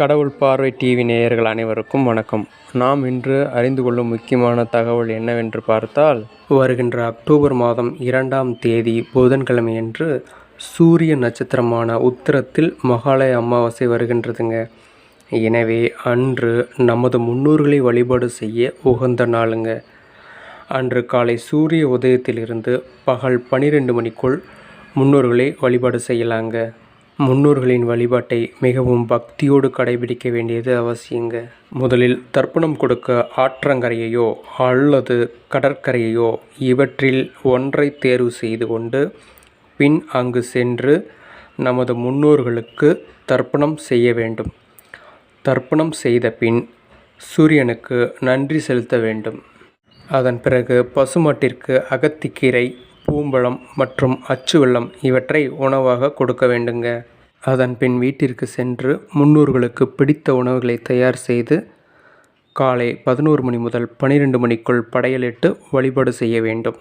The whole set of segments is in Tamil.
கடவுள் பார்வை டிவி நேயர்கள் அனைவருக்கும் வணக்கம். நாம் இன்று அறிந்து கொள்ளும் முக்கியமான தகவல் என்னவென்று பார்த்தால் வருகின்ற அக்டோபர் மாதம் இரண்டாம் தேதி புதன்கிழமையன்று சூரிய நட்சத்திரமான உத்திரத்தில் மகாலய அமாவாசை வருகின்றதுங்க. எனவே அன்று நமது முன்னோர்களை வழிபாடு செய்ய உகந்த நாளுங்க. அன்று காலை சூரிய உதயத்திலிருந்து பகல் பனிரெண்டு மணிக்குள் முன்னோர்களை வழிபாடு செய்யலாங்க. முன்னோர்களின் வழிபாட்டை மிகவும் பக்தியோடு கடைபிடிக்க வேண்டியது அவசியங்க. முதலில் தர்ப்பணம் கொடுக்க ஆற்றங்கரையையோ அல்லது கடற்கரையையோ இவற்றில் ஒன்றை தேர்வு செய்து கொண்டு பின் அங்கு சென்று நமது முன்னோர்களுக்கு தர்ப்பணம் செய்ய வேண்டும். தர்ப்பணம் செய்த பின் சூரியனுக்கு நன்றி செலுத்த வேண்டும். அதன் பிறகு பசுமாட்டிற்கு அகத்திக்கீரை பூம்பழம் மற்றும் அச்சு வெள்ளம் இவற்றை உணவாக கொடுக்க வேண்டுங்க. அதன் பின் வீட்டிற்கு சென்று முன்னோர்களுக்கு பிடித்த உணவுகளை தயார் செய்து காலை பதினோரு மணி முதல் பனிரெண்டு மணிக்குள் படையலிட்டு வழிபாடு செய்ய வேண்டும்.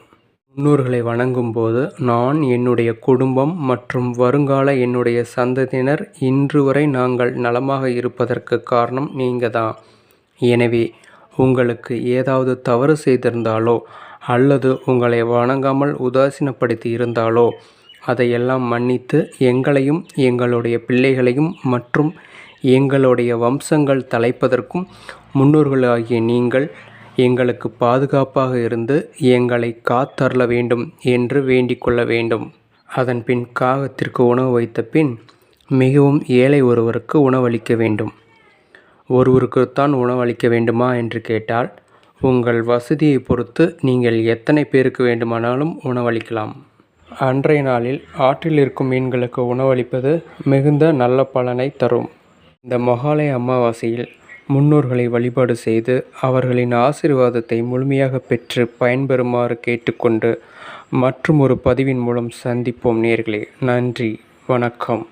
முன்னோர்களை வணங்கும் போது நான் என்னுடைய குடும்பம் மற்றும் வருங்கால என்னுடைய சந்ததியினர் இன்று வரை நாங்கள் நலமாக இருப்பதற்கு காரணம் நீங்கள் தான் எனவே உங்களுக்கு ஏதாவது தவறு செய்திருந்தாலோ அல்லது உங்களை வணங்காமல் உதாசீனப்படுத்தி இருந்தாலோ அதையெல்லாம் மன்னித்து எங்களையும் எங்களுடைய பிள்ளைகளையும் மற்றும் எங்களுடைய வம்சங்கள் தலைப்பதற்கும் முன்னோர்களாகிய நீங்கள் எங்களுக்கு பாதுகாப்பாக இருந்து எங்களை காத்தருள வேண்டும் என்று வேண்டிக் கொள்ள வேண்டும். அதன் பின் காகத்திற்கு உணவு வைத்த பின் மிகவும் ஏழை ஒருவருக்கு உணவளிக்க வேண்டும். ஒருவருக்குத்தான் உணவளிக்க வேண்டுமா என்று கேட்டால் உங்கள் வசதியை பொறுத்து நீங்கள் எத்தனை பேருக்கு வேண்டுமானாலும் உணவளிக்கலாம். அன்றைய நாளில் ஆற்றில் இருக்கும் மீன்களுக்கு உணவளிப்பது மிகுந்த நல்ல பலனை தரும். இந்த மொகாலய அமாவாசையில் முன்னோர்களை வழிபாடு செய்து அவர்களின் ஆசீர்வாதத்தை முழுமையாக பெற்று பயன்பெறுமாறு கேட்டுக்கொண்டு மற்றும் ஒரு பதிவின் மூலம் சந்திப்போம் நேர்களே. நன்றி. வணக்கம்.